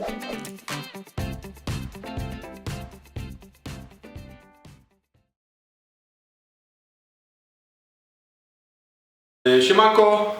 Y, Siemanko,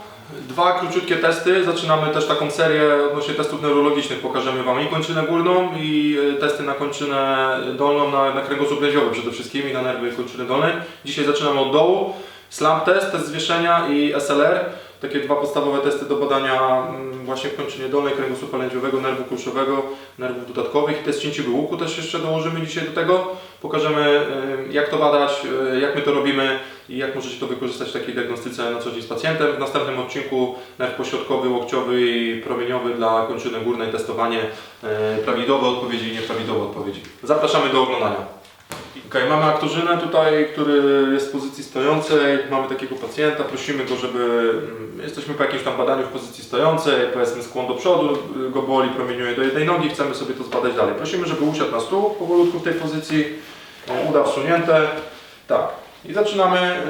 dwa króciutkie testy. Zaczynamy też taką serię odnośnie testów neurologicznych. Pokażemy Wam i kończynę górną i y, testy na kończynę dolną, na, na kręgosłup lędźwiowy przede wszystkim i na nerwy kończyny dolnej. Dzisiaj zaczynamy od dołu. Slam test, test zwieszenia i SLR. Takie dwa podstawowe testy do badania mm, właśnie w kończynie dolnej kręgosłupa lędźwiowego, nerwu kulszowego, nerwów dodatkowych. I test cięciwy łuku też jeszcze dołożymy dzisiaj do tego. Pokażemy y, jak to badać, y, jak my to robimy i jak możecie to wykorzystać w takiej diagnostyce na co dzień z pacjentem. W następnym odcinku nerw pośrodkowy, łokciowy i promieniowy dla kończyny górnej testowanie e, prawidłowe odpowiedzi i nieprawidłowe odpowiedzi. Zapraszamy do oglądania. Okay, mamy aktorzynę tutaj, który jest w pozycji stojącej. Mamy takiego pacjenta, prosimy go, żeby. mm, Jesteśmy po jakimś tam badaniu w pozycji stojącej, powiedzmy skłon do przodu, y, go boli, promieniuje do jednej nogi, chcemy sobie to zbadać dalej. Prosimy, żeby usiadł na stół powolutku w tej pozycji, e, uda wsunięte. Tak. I zaczynamy e,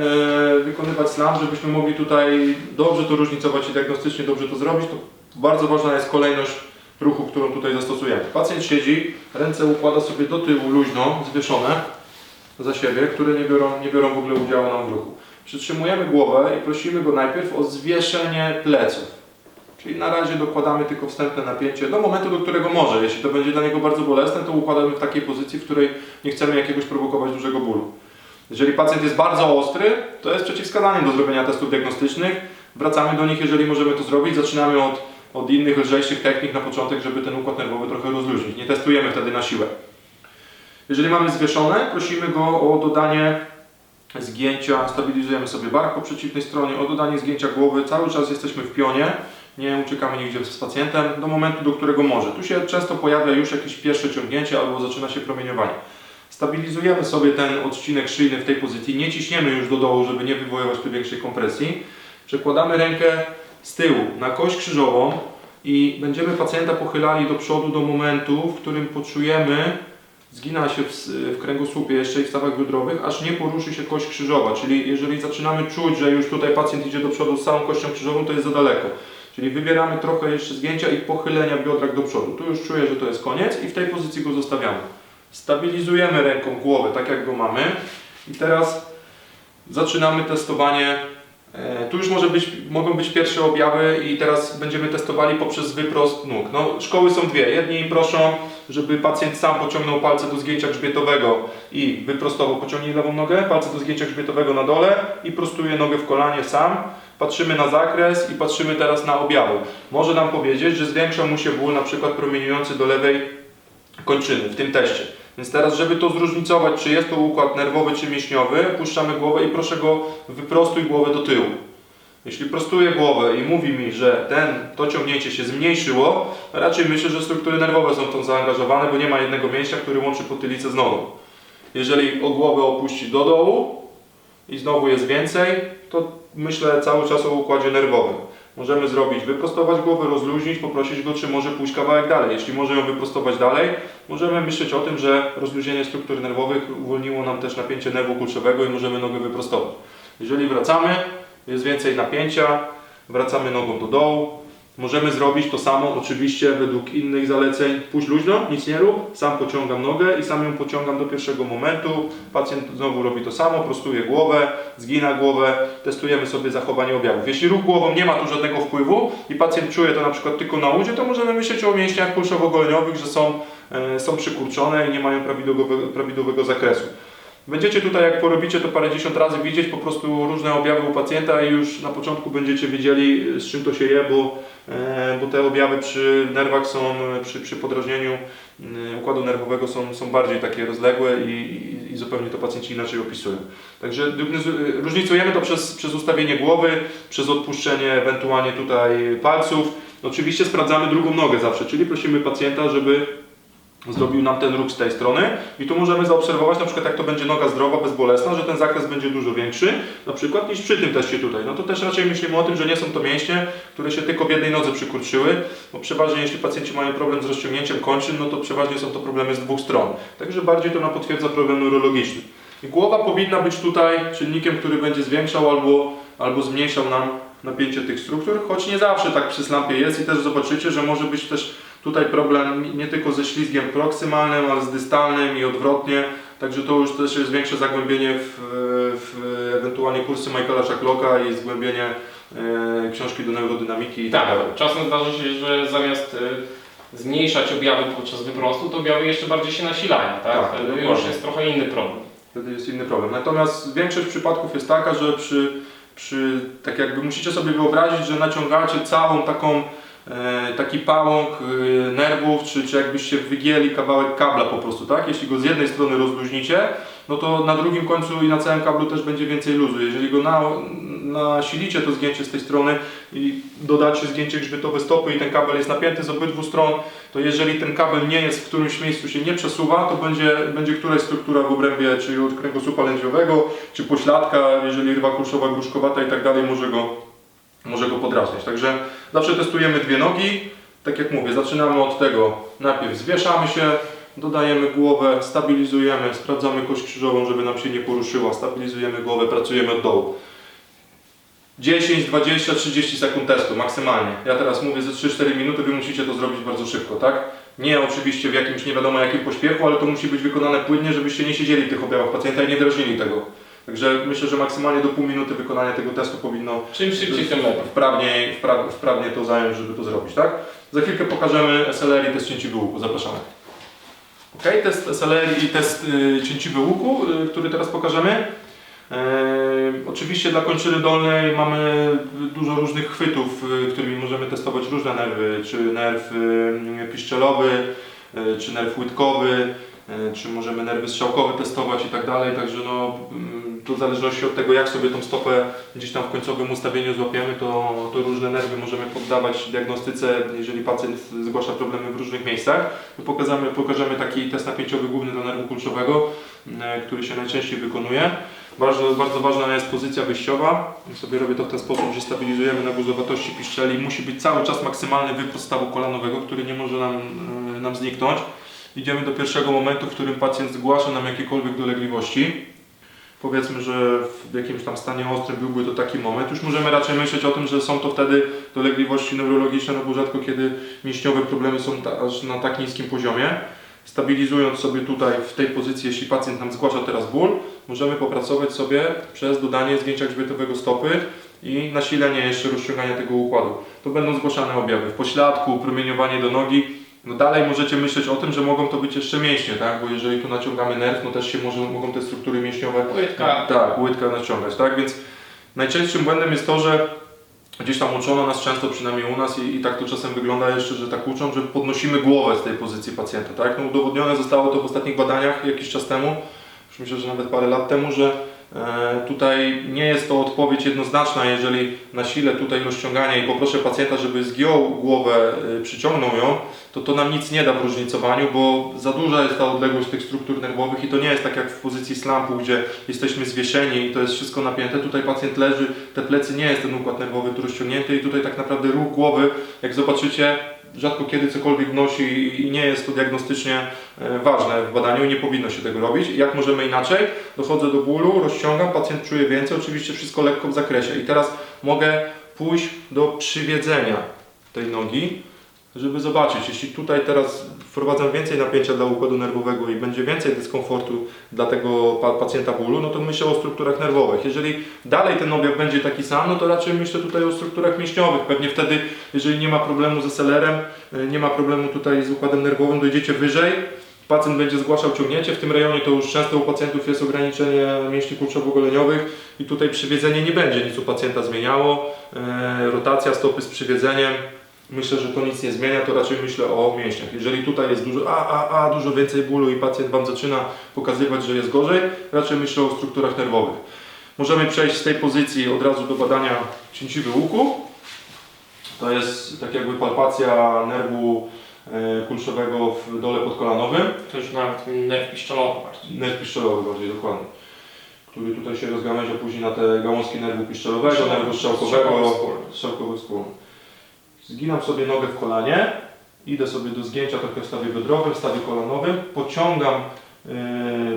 wykonywać slam, żebyśmy mogli tutaj dobrze to różnicować i diagnostycznie dobrze to zrobić. To bardzo ważna jest kolejność ruchu, którą tutaj zastosujemy. Pacjent siedzi, ręce układa sobie do tyłu luźno, zwieszone za siebie, które nie biorą, nie biorą w ogóle udziału nam w ruchu. Przytrzymujemy głowę i prosimy go najpierw o zwieszenie pleców. Czyli na razie dokładamy tylko wstępne napięcie do momentu, do którego może. Jeśli to będzie dla niego bardzo bolesne, to układamy w takiej pozycji, w której nie chcemy jakiegoś prowokować dużego bólu. Jeżeli pacjent jest bardzo ostry, to jest przeciwwskazaniem do zrobienia testów diagnostycznych. Wracamy do nich, jeżeli możemy to zrobić. Zaczynamy od, od innych, lżejszych technik na początek, żeby ten układ nerwowy trochę rozluźnić. Nie testujemy wtedy na siłę. Jeżeli mamy zwieszone, prosimy go o dodanie zgięcia, stabilizujemy sobie bark po przeciwnej stronie, o dodanie zgięcia głowy. Cały czas jesteśmy w pionie, nie uciekamy nigdzie z pacjentem do momentu, do którego może. Tu się często pojawia już jakieś pierwsze ciągnięcie albo zaczyna się promieniowanie. Stabilizujemy sobie ten odcinek szyjny w tej pozycji, nie ciśniemy już do dołu, żeby nie wywoływać tu większej kompresji. Przekładamy rękę z tyłu na kość krzyżową i będziemy pacjenta pochylali do przodu do momentu, w którym poczujemy, zgina się w, w kręgosłupie jeszcze i w stawach biodrowych, aż nie poruszy się kość krzyżowa. Czyli jeżeli zaczynamy czuć, że już tutaj pacjent idzie do przodu z całą kością krzyżową, to jest za daleko. Czyli wybieramy trochę jeszcze zgięcia i pochylenia biodra do przodu. Tu już czuję, że to jest koniec i w tej pozycji go zostawiamy. Stabilizujemy ręką głowę, tak jak go mamy. I teraz zaczynamy testowanie. E, Tu już może być, mogą być pierwsze objawy i teraz będziemy testowali poprzez wyprost nóg. No, szkoły są dwie. Jedni proszą, żeby pacjent sam pociągnął palce do zgięcia grzbietowego i wyprostował, pociągnij lewą nogę, palce do zgięcia grzbietowego na dole i prostuje nogę w kolanie sam. Patrzymy na zakres i patrzymy teraz na objawy. Może nam powiedzieć, że zwiększa mu się ból na przykład promieniujący do lewej kończyny w tym teście. Więc teraz, żeby to zróżnicować, czy jest to układ nerwowy czy mięśniowy, puszczamy głowę i proszę go wyprostuj głowę do tyłu. Jeśli prostuję głowę i mówi mi, że ten, to ciągnięcie się zmniejszyło, raczej myślę, że struktury nerwowe są w to zaangażowane, bo nie ma jednego mięśnia, który łączy potylicę z nogą. Jeżeli o głowę opuści do dołu i znowu jest więcej, to myślę cały czas o układzie nerwowym. Możemy zrobić, wyprostować głowę, rozluźnić, poprosić go, czy może pójść kawałek dalej. Jeśli może ją wyprostować dalej, możemy myśleć o tym, że rozluźnienie struktur nerwowych uwolniło nam też napięcie nerwu kulszowego i możemy nogę wyprostować. Jeżeli wracamy, jest więcej napięcia, wracamy nogą do dołu. Możemy zrobić to samo oczywiście według innych zaleceń. Pójdź luźno, nic nie rób, sam pociągam nogę i sam ją pociągam do pierwszego momentu. Pacjent znowu robi to samo, prostuje głowę, zgina głowę, testujemy sobie zachowanie objawów. Jeśli ruch głową nie ma tu żadnego wpływu i pacjent czuje to na przykład tylko na udzie, to możemy myśleć o mięśniach kulszowo-goleniowych, że są, e, są przykurczone i nie mają prawidłowego, prawidłowego zakresu. Będziecie tutaj, jak porobicie to parędziesiąt razy, widzieć po prostu różne objawy u pacjenta i już na początku będziecie wiedzieli, z czym to się je, bo, e, bo te objawy przy nerwach są, przy, przy podrażnieniu e, układu nerwowego są, są bardziej takie rozległe i, i, i zupełnie to pacjenci inaczej opisują. Także różnicujemy to przez, przez ustawienie głowy, przez odpuszczenie ewentualnie tutaj palców. Oczywiście sprawdzamy drugą nogę zawsze, czyli prosimy pacjenta, żeby zrobił nam ten ruch z tej strony i tu możemy zaobserwować na przykład jak to będzie noga zdrowa, bezbolesna, że ten zakres będzie dużo większy na przykład niż przy tym teście tutaj. No to też raczej myślimy o tym, że nie są to mięśnie, które się tylko w jednej nodze przykurczyły, bo przeważnie jeśli pacjenci mają problem z rozciągnięciem kończyn, no to przeważnie są to problemy z dwóch stron. Także bardziej to nam potwierdza problem neurologiczny. I głowa powinna być tutaj czynnikiem, który będzie zwiększał albo, albo zmniejszał nam napięcie tych struktur, choć nie zawsze tak przy slampie jest i też zobaczycie, że może być też Tutaj problem nie tylko ze ślizgiem proksymalnym, ale z dystalnym i odwrotnie. Także to już też jest większe zagłębienie w, w ewentualnie kursy Michaela Shacklocka i zgłębienie e, książki do neurodynamiki tak Tak, czasem zdarza się, że zamiast y, zmniejszać objawy podczas wyprostu, to objawy jeszcze bardziej się nasilają, tak? Tak, Wtedy już dokładnie. jest trochę inny problem. Wtedy jest inny problem. Natomiast większość przypadków jest taka, że przy, przy tak jakby musicie sobie wyobrazić, że naciągacie całą taką e, taki pałąk e, nerwów, czy, czy jakbyście wygięli kawałek kabla po prostu, tak? Jeśli go z jednej strony rozluźnicie, no to na drugim końcu i na całym kablu też będzie więcej luzu. Jeżeli go na, nasilicie to zgięcie z tej strony i dodacie zgięcie grzbietowe stopy i ten kabel jest napięty z obydwu stron, to jeżeli ten kabel nie jest w którymś miejscu się nie przesuwa, to będzie, będzie któraś struktura w obrębie, czy od kręgosłupa lędźwiowego, czy pośladka, jeżeli rwa kulszowa, gruszkowata i tak dalej, może go, może go podrażnić. Także zawsze testujemy dwie nogi. Tak jak mówię, zaczynamy od tego, najpierw zwieszamy się, dodajemy głowę, stabilizujemy, sprawdzamy kość krzyżową, żeby nam się nie poruszyła, stabilizujemy głowę, pracujemy od dołu. 10, 20, 30 sekund testu maksymalnie. Ja teraz mówię ze 3-4 minuty, wy musicie to zrobić bardzo szybko, tak? Nie oczywiście w jakimś nie wiadomo jakim pośpiechu, ale to musi być wykonane płynnie, żebyście nie siedzieli w tych objawach pacjenta i nie drażnili tego. Także myślę, że maksymalnie do pół minuty wykonania tego testu powinno Czym szybciej, tym lepiej. wprawnie, wpra, wprawnie to zająć, żeby to zrobić, tak? Za chwilkę pokażemy SLR i test cięciwy łuku. Zapraszamy. Ok, test SLR i test y, y, który teraz pokażemy. E, oczywiście dla kończyny dolnej mamy dużo różnych chwytów, y, którymi możemy testować różne nerwy, czy nerw y, piszczelowy, y, czy nerw łydkowy, y, czy możemy nerwy strzałkowe testować i tak dalej, także no, mm, to w zależności od tego jak sobie tą stopę gdzieś tam w końcowym ustawieniu złapiemy, to, to różne nerwy możemy poddawać diagnostyce, jeżeli pacjent zgłasza problemy w różnych miejscach. My pokażemy, taki test napięciowy główny do nerwu kulczowego, y, który się najczęściej wykonuje. Bardzo, bardzo ważna jest pozycja wyjściowa. Ja sobie robię to w ten sposób, że stabilizujemy na guzowatości piszczeli. Musi być cały czas maksymalny wyprost stawu kolanowego, który nie może nam, e, nam zniknąć. Idziemy do pierwszego momentu, w którym pacjent zgłasza nam jakiekolwiek dolegliwości. Powiedzmy, że w jakimś tam stanie ostrym byłby to taki moment. Już możemy raczej myśleć o tym, że są to wtedy dolegliwości neurologiczne, no bo rzadko kiedy mięśniowe problemy są ta, aż na tak niskim poziomie. Stabilizując sobie tutaj w tej pozycji, jeśli pacjent nam zgłasza teraz ból, możemy popracować sobie przez dodanie zgięcia grzbietowego stopy i nasilenie jeszcze rozciągania tego układu. To będą zgłaszane objawy w pośladku, promieniowanie do nogi. No dalej możecie myśleć o tym, że mogą to być jeszcze mięśnie, tak? Bo jeżeli tu naciągamy nerw, no też się może, mogą te struktury mięśniowe Łydka. tak, łydka naciągać, tak? Więc najczęstszym błędem jest to, że gdzieś tam uczono nas często, przynajmniej u nas i, i tak to czasem wygląda jeszcze, że tak uczą, że podnosimy głowę z tej pozycji pacjenta, tak? No udowodnione zostało to w ostatnich badaniach jakiś czas temu, już myślę, że nawet parę lat temu, że tutaj nie jest to odpowiedź jednoznaczna, jeżeli nasilę tutaj rozciąganie i poproszę pacjenta, żeby zgiął głowę, e, przyciągnął ją, to to nam nic nie da w różnicowaniu, bo za duża jest ta odległość tych struktur nerwowych i to nie jest tak jak w pozycji slampu, gdzie jesteśmy zwieszeni i to jest wszystko napięte. Tutaj pacjent leży, te plecy nie jest ten układ nerwowy tu rozciągnięty i tutaj tak naprawdę ruch głowy, jak zobaczycie, rzadko kiedy cokolwiek wnosi i nie jest to diagnostycznie e, ważne w badaniu i nie powinno się tego robić. Jak możemy inaczej? Dochodzę do bólu, rozciągam, pacjent czuje więcej, oczywiście wszystko lekko w zakresie i teraz mogę pójść do przywiedzenia tej nogi, żeby zobaczyć, jeśli tutaj teraz wprowadzam więcej napięcia dla układu nerwowego i będzie więcej dyskomfortu dla tego pa- pacjenta bólu, no to myślę o strukturach nerwowych. Jeżeli dalej ten objaw będzie taki sam, no to raczej myślę tutaj o strukturach mięśniowych. Pewnie wtedy, jeżeli nie ma problemu ze selerem, y, nie ma problemu tutaj z układem nerwowym, dojdziecie wyżej, pacjent będzie zgłaszał ciągnięcie. W tym rejonie to już często u pacjentów jest ograniczenie mięśni kurczowo-goleniowych i tutaj przywiedzenie nie będzie nic u pacjenta zmieniało. E, rotacja stopy z przywiedzeniem. Myślę, że to nic nie zmienia, to raczej myślę o mięśniach. Jeżeli tutaj jest dużo, a, a, a, dużo więcej bólu i pacjent Wam zaczyna pokazywać, że jest gorzej, raczej myślę o strukturach nerwowych. Możemy przejść z tej pozycji od razu do badania cięciwy łuku. To jest tak jakby palpacja nerwu e, kulszowego w dole podkolanowym. To już nawet nerw piszczelowy bardziej. Nerw piszczelowy bardziej dokładnie. Który tutaj się rozgałęzia później na te gałązki nerwu piszczelowego, nerwu strzałkowego, Strzałkowy skórny. Zginam sobie nogę w kolanie, idę sobie do zgięcia trochę w stawie biodrowym, w stawie kolanowym, pociągam yy,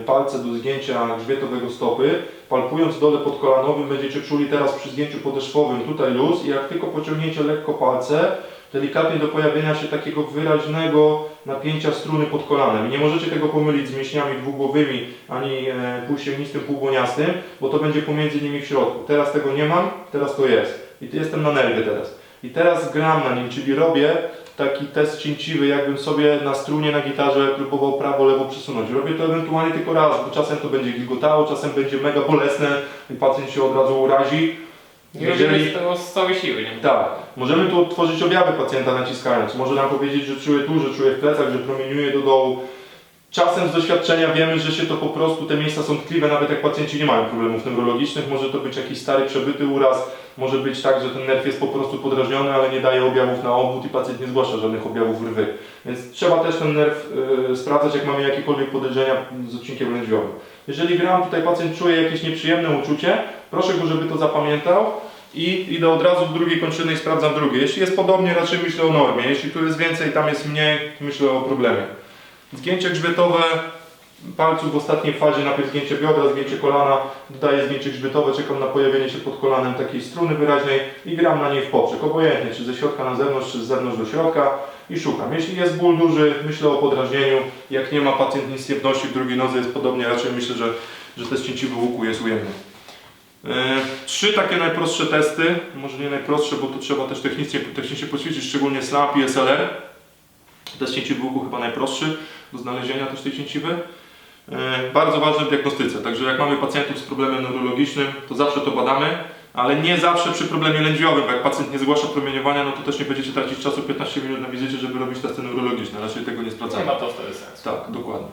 palce do zgięcia grzbietowego stopy, palpując dole podkolanowym będziecie czuli teraz przy zgięciu podeszwowym tutaj luz i jak tylko pociągniecie lekko palce, delikatnie do pojawienia się takiego wyraźnego napięcia struny pod kolanem. I nie możecie tego pomylić z mięśniami dwugłowymi, ani e, półsięgnistym, półgoniastym, bo to będzie pomiędzy nimi w środku. Teraz tego nie mam, teraz to jest. I jestem na nerwie teraz. I teraz gram na nim, czyli robię taki test cięciwy, jakbym sobie na strunie na gitarze próbował prawo, lewo przesunąć. Robię to ewentualnie tylko raz, bo czasem to będzie gilgotało, czasem będzie mega bolesne i pacjent się od razu urazi. Nie robimy z tego z całej siły, nie? Tak, możemy tu odtworzyć objawy pacjenta naciskając. Może nam powiedzieć, że czuje tu, że czuje w plecach, że promieniuje do dołu. Czasem z doświadczenia wiemy, że się to po prostu, te miejsca są tkliwe, nawet jak pacjenci nie mają problemów neurologicznych. Może to być jakiś stary, przebyty uraz, może być tak, że ten nerw jest po prostu podrażniony, ale nie daje objawów na obwód i pacjent nie zgłasza żadnych objawów rwy. Więc trzeba też ten nerw y, sprawdzać, jak mamy jakiekolwiek podejrzenia z odcinkiem lędźwiowym. Jeżeli gram, tutaj pacjent czuje jakieś nieprzyjemne uczucie, proszę go, żeby to zapamiętał i idę od razu w drugiej kończyny i sprawdzam drugie. Jeśli jest podobnie, raczej myślę o normie. Jeśli tu jest więcej, tam jest mniej, myślę o problemie. Zgięcie grzbietowe palców w ostatniej fazie, najpierw zgięcie biodra, zgięcie kolana, dodaję zgięcie grzbietowe, czekam na pojawienie się pod kolanem takiej struny wyraźnej i gram na niej w poprzek, obojętnie, czy ze środka na zewnątrz, czy z zewnątrz do środka i szukam. Jeśli jest ból duży, myślę o podrażnieniu, jak nie ma pacjent nic nie wnosi, w drugiej nodze jest podobnie, raczej myślę, że, że test cięciwy łuku jest ujemny. E, Trzy takie najprostsze testy, może nie najprostsze, bo tu trzeba też technicznie, technicznie poćwiczyć, szczególnie SLAP i SLR. Test cięciwy łuku chyba najprostszy do znalezienia też tej cięciwy. E, Bardzo ważny w diagnostyce, także jak mamy pacjentów z problemem neurologicznym, to zawsze to badamy, ale nie zawsze przy problemie lędźwiowym, bo jak pacjent nie zgłasza promieniowania, no to też nie będziecie tracić czasu 15 minut na wizycie, żeby robić testy neurologiczne, raczej tego nie Nie sprawdzamy. ma to wtedy sensu. Tak, dokładnie.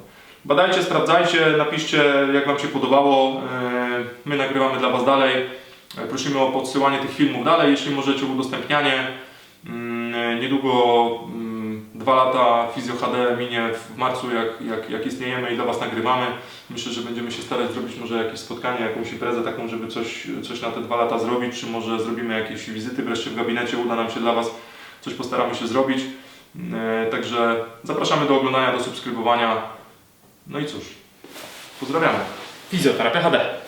Badajcie, sprawdzajcie, napiszcie jak Wam się podobało. E, My nagrywamy dla Was dalej. E, Prosimy o podsyłanie tych filmów dalej, jeśli możecie, udostępnianie. Mm, Niedługo dwa lata Fizjo HD minie w marcu, jak, jak, jak istniejemy i dla Was nagrywamy. Myślę, że będziemy się starać zrobić może jakieś spotkanie, jakąś imprezę taką, żeby coś, coś na te dwa lata zrobić, czy może zrobimy jakieś wizyty wreszcie w gabinecie, uda nam się dla Was coś postaramy się zrobić. E, Także zapraszamy do oglądania, do subskrybowania. No i cóż, pozdrawiamy. Fizjoterapia HD.